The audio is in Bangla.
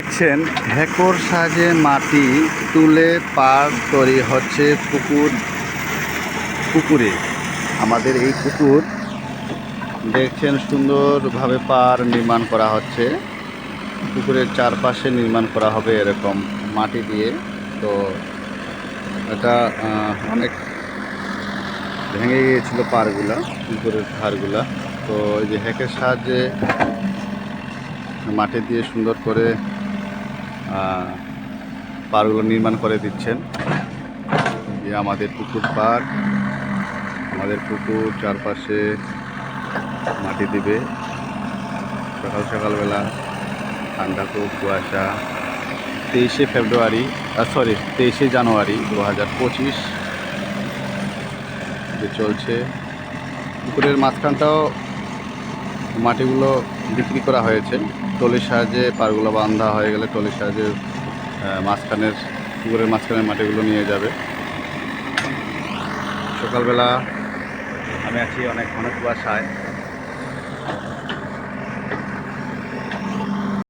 দেখছেন, হেকর সাহায্যে মাটি তুলে পার তৈরি হচ্ছে পুকুর, পুকুরে। আমাদের এই পুকুর দেখছেন সুন্দরভাবে পার নির্মাণ করা হচ্ছে। পুকুরের চারপাশে নির্মাণ করা হবে এরকম মাটি দিয়ে। তো এটা অনেক ভেঙে গিয়েছিল পারগুলা পুকুরের ধারগুলা। তো এই যে হ্যাকের সাহায্যে মাটি দিয়ে সুন্দর করে আহ, পারগুলো নির্মাণ করে দিচ্ছেন। যে আমাদের পুকুর পার্ক আমাদের পুকুর চারপাশে মাটি দিবে। সকাল সকালবেলা ঠান্ডা খুব কুয়াশা। তেইশে ফেব্রুয়ারি সরি তেইশে জানুয়ারি দু হাজার পঁচিশ যে চলছে। পুকুরের মাঝখানটাও মাটিগুলো বিক্রি করা হয়েছে। টলির সাহায্যে পারগুলো বান্ধা হয়ে গেলে টলির সাহায্যে মাঝখানের, পুকুরের মাঝখানের মাটিগুলো নিয়ে যাবে। সকালবেলা আমি আছি অনেক ঘন কুয়াশায়